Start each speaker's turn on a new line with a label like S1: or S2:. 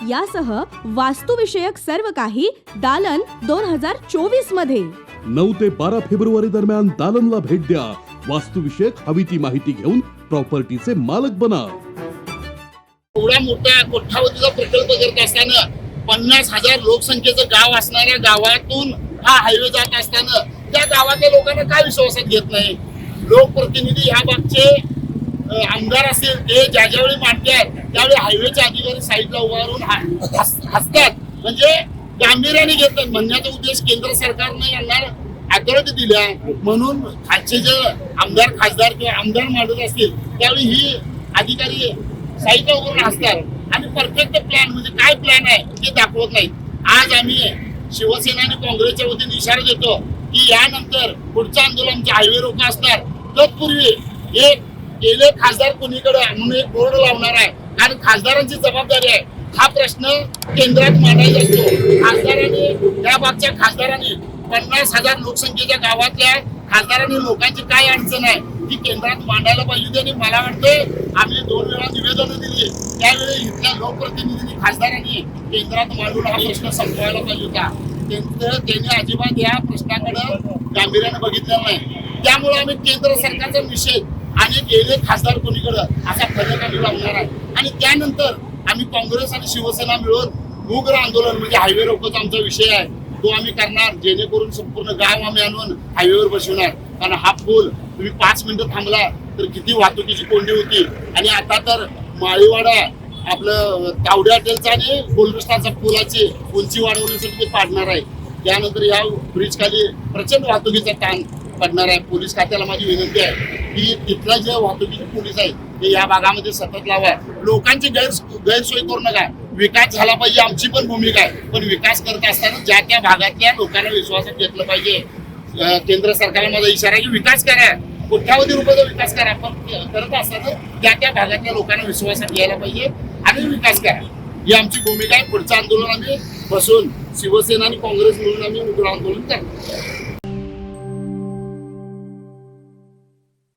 S1: यासह वास्तुविषयक सर्व काही दालन दोन हजार चोवीसमध्ये.
S2: नऊ ते बारा फेब्रुवारी दरम्यान दालनला भेट द्या. वास्तुविषयक हवी ती माहिती घेऊन प्रॉपर्टीचे मालक बना.
S3: एवढा मोठा कोठावतीचा प्रकल्प करत असताना पन्नास हजार लोकसंख्येचं गाव असणाऱ्या गावातून हा हायवे जात असताना त्या गावातल्या लोकांना काय विश्वासात घेत नाही? लोकप्रतिनिधी ह्या बाबचे आमदार असतील ते ज्या ज्यावेळी मांडतात त्यावेळी हायवेचे अधिकारी साईडला उभारून हसतात. म्हणजे गांभीर्याने घेतात. म्हणण्याचा उद्देश केंद्र सरकारने यांना अथॉरिटी दिल्या. म्हणून खालचे जे आमदार खासदार किंवा आमदार मांडत असतील त्यावेळी ही अधिकारी साईडला उभारून हसतात. आणि परफेक्ट प्लॅन म्हणजे काय प्लॅन आहे ते दाखवत नाही आज आम्ही शिवसेना आणि काँग्रेसच्या वतीने इशारा देतो की यानंतर पुढचं आंदोलन आमचे हायवे रोखं असणार. तत्पूर्वी एक गेले खासदार कुणीकडे? म्हणून एक बोर्ड लावणार आहे. आणि खासदारांची जबाबदारी आहे. हा प्रश्न केंद्रात मांडायचा असतो. खासदारांनी त्या मागच्या खासदारांनी पन्नास हजार लोकसंख्येच्या गावातल्या खासदारांनी लोकांची काय अडचण आहे ती केंद्रात मांडायला पाहिजे आणि मला वाटतं आम्ही दोन वेळा निवेदन दिली. त्यावेळी इथल्या लोकप्रतिनिधींनी खासदारांनी केंद्रात मांडून हा प्रश्न संपवायला पाहिजे. होता त्यांनी अजिबात या प्रश्नाकडे गांभीर्याने बघितलं नाही. त्यामुळे आम्ही केंद्र सरकारचा निषेध आणि गेले खासदार कोणीकडं असा फलक आम्ही लावणार आहे. आणि त्यानंतर आम्ही काँग्रेस आणि शिवसेना मिळून उग्र आंदोलन म्हणजे हायवे रोखोचा आमचा विषय आहे. तो आम्ही करणार. जेणेकरून संपूर्ण गाव आम्ही आणून हायवेवर बसवणार. कारण हा पूल तुम्ही पाच मिनिटं थांबला तर किती वाहतुकीची कोंडी होती. आणि आता तर माळीवाडा आपलं तावड्या हॉटेलचा आणि गोलरस्ताचा पुलाची उंची वाढवण्यासाठी ते पाडणार आहे. त्यानंतर या ब्रिज खाली प्रचंड वाहतुकीचा ताण पडणार आहे. पोलीस खात्याला माझी विनंती आहे की तिथला जे वाहतुकीचे पोलीस आहेत ते या भागामध्ये सतत लावा. लोकांची गैर गैरसोय करू नका. विकास झाला पाहिजे आमची पण भूमिका आहे. पण विकास करत असताना ज्या त्या भागातल्या लोकांना विश्वासात घेतलं पाहिजे. केंद्र सरकारला माझा इशारा की विकास करा. कोट्यावधी रुपयाचा विकास करा. पण करत असताना त्या त्या भागातल्या लोकांना विश्वासात घ्यायला पाहिजे आणि विकास करा. ही आमची भूमिका आहे. पुढचं आंदोलन आम्ही बसून शिवसेना आणि काँग्रेस मिळून आम्ही उग्र आंदोलन करतो